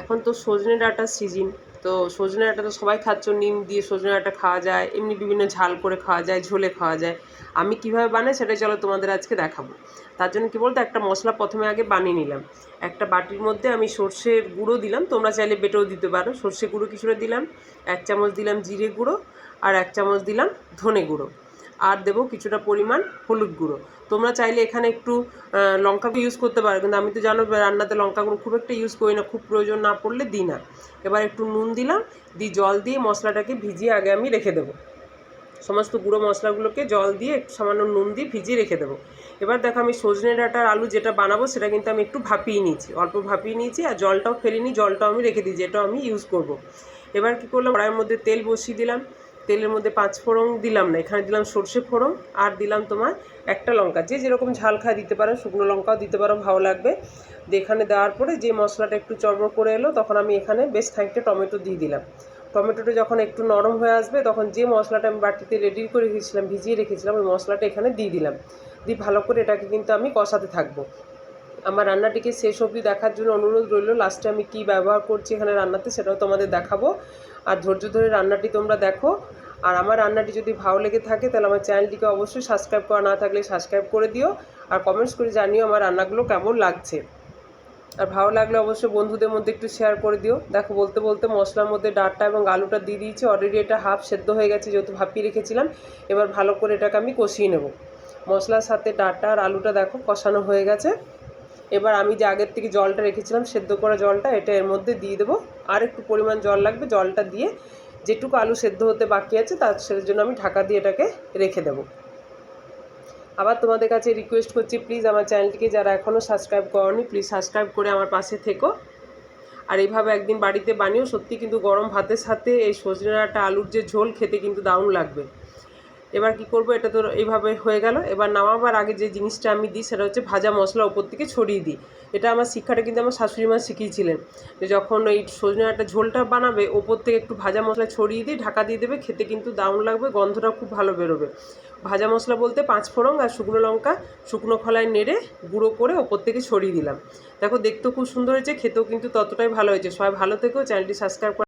এখন তো সজনে ডাঁটার সিজন তো সজনে ডাঁটা তো সবাই খাচ্ছ নিম দিয়ে সজনে ডাঁটা খাওয়া যায়, এমনি বিভিন্ন ঝাল করে খাওয়া যায়, ঝোলে খাওয়া যায়। আমি কীভাবে বানাই সেটাই চলো তোমাদের আজকে দেখাবো। তার জন্য কী বলতো, একটা মশলা প্রথমে আগে বানিয়ে নিলাম। একটা বাটির মধ্যে আমি সর্ষের গুঁড়ো দিলাম, তোমরা চাইলে বেটেও দিতে পারো। সর্ষে গুঁড়ো কিছুটা দিলাম, এক চামচ দিলাম জিরে গুঁড়ো, আর এক চামচ দিলাম ধনে গুঁড়ো। আর দেবো কিছুটা পরিমাণ হলুদ গুঁড়ো। তোমরা চাইলে এখানে একটু লঙ্কা ইউজ করতে পারো, কিন্তু আমি তো জানো রান্নাতে লঙ্কা গুঁড়ো খুব একটা ইউজ করি না, খুব প্রয়োজন না পড়লে দিই না। এবার একটু নুন দিলাম, দিয়ে জল দিয়ে মশলাটাকে ভিজিয়ে আগে আমি রেখে দেবো। সমস্ত গুঁড়ো মশলাগুলোকে জল দিয়ে একটু সামান্য নুন দিয়ে ভিজিয়ে রেখে দেবো। এবার দেখো আমি সজনে ডাঁটার আলু যেটা বানাবো, সেটা কিন্তু আমি একটু ভাপিয়ে নিয়েছি, অল্প ভাপিয়ে নিয়েছি, আর জলটাও ফেলিনি জলটাও আমি রেখে দিয়েছি, এটাও আমি ইউজ করব। এবার কি করলাম, কড়াইয়ের মধ্যে তেল বসিয়ে দিলাম তেলের মধ্যে পাঁচ ফোড়ন দিলাম না, এখানে দিলাম সর্ষে ফোড়ন আর দিলাম তোমার একটা লঙ্কা। যে যেরকম ঝাল খায় দিতে পারো, শুকনো লঙ্কাও দিতে পারো, ভালো লাগবে। এখানে দেওয়ার পরে যে মশলাটা একটু চড়বড় করে এলো, তখন আমি এখানে বেশ খানিকটা টমেটো দিয়ে দিলাম। টমেটোটা যখন একটু নরম হয়ে আসবে, তখন যে মশলাটা আমি বাটিতে রেডি করে রেখেছিলাম, ভিজিয়ে রেখেছিলাম, ওই মশলাটা এখানে দিয়ে দিলাম। দিয়ে ভালো করে এটাকে কিন্তু আমি কষাতে থাকব। আমার রান্নাটিকে শেষ অবধি দেখার জন্য অনুরোধ রইল। লাস্টে আমি কি ব্যবহার করছি এখানে রান্নাতে সেটাও তোমাদের দেখাবো। আর ধৈর্য ধরে রান্নাটি তোমরা দেখো। আর আমার রান্নাটি যদি ভালো লেগে থাকে তাহলে আমার চ্যানেলটিকে অবশ্যই সাবস্ক্রাইব করা না থাকলে সাবস্ক্রাইব করে দিও। আর কমেন্টস করে জানিও আমার রান্নাগুলো কেমন লাগছে। আর ভালো লাগলে অবশ্যই বন্ধুদের মধ্যে একটু শেয়ার করে দিও। দেখো, বলতে বলতে মশলার মধ্যে ডাঁটটা এবং আলুটা দিয়ে দিয়েছি। অলরেডি এটা হাফ সেদ্ধ হয়ে গেছে যেহেতু ভাপিয়ে রেখেছিলাম। এবার ভালো করে এটাকে আমি কষিয়ে নেব। মশলার সাথে ডাঁটা আর আলুটা দেখো কষানো হয়ে গেছে। এবার আমি যে আগের থেকে জলটা রেখেছিলাম, সেদ্ধ করা জলটা এটা এর মধ্যে দিয়ে দেবো। আর একটু পরিমাণ জল লাগবে, জলটা দিয়ে যেটুকু আলু সেদ্ধ হতে বাকি আছে, তার জন্য আমি ঢাকা দিয়ে এটাকে রেখে দেবো। আবার তোমাদের কাছে রিকোয়েস্ট করছি প্লিজ আমার চ্যানেলটিকে যারা এখনও সাবস্ক্রাইব করনি প্লিজ সাবস্ক্রাইব করে আমার পাশে থেকো। আর এইভাবে একদিন বাড়িতে বানিয়েও সত্যি কিন্তু গরম ভাতের সাথে এই সজনে ডাঁটা আলুর যে ঝোল, খেতে কিন্তু দারুণ লাগবে। এবার কি করব? এটা তো এইভাবে হয়ে গেল। এবার নামাবার আগে যে জিনিসটা আমি দিই সেটা হচ্ছে ভাজা মশলা ওপর থেকে ছড়িয়ে দিই। এটা আমার শিক্ষাটা কিন্তু আমার শাশুড়ি মা শিখিয়েছিলেন যে যখন ওই সজনে একটা ঝোলটা বানাবে, ওপর থেকে একটু ভাজা মশলা ছড়িয়ে দিয়ে ঢাকা দিয়ে দেবে, খেতে কিন্তু দারুণ লাগবে, গন্ধটা খুব ভালো বেরোবে। ভাজা মশলা বলতে পাঁচ ফোড়ন আর শুকনো লঙ্কা, শুকনো খোলায় নেড়ে গুঁড়ো করে ওপর থেকে ছড়িয়ে দিলাম। দেখো, দেখতেও খুব সুন্দর হয়েছে, খেতেও কিন্তু ততটাই ভালো হয়েছে। সবাই ভালো থেকেও চ্যানেলটি সাবস্ক্রাইব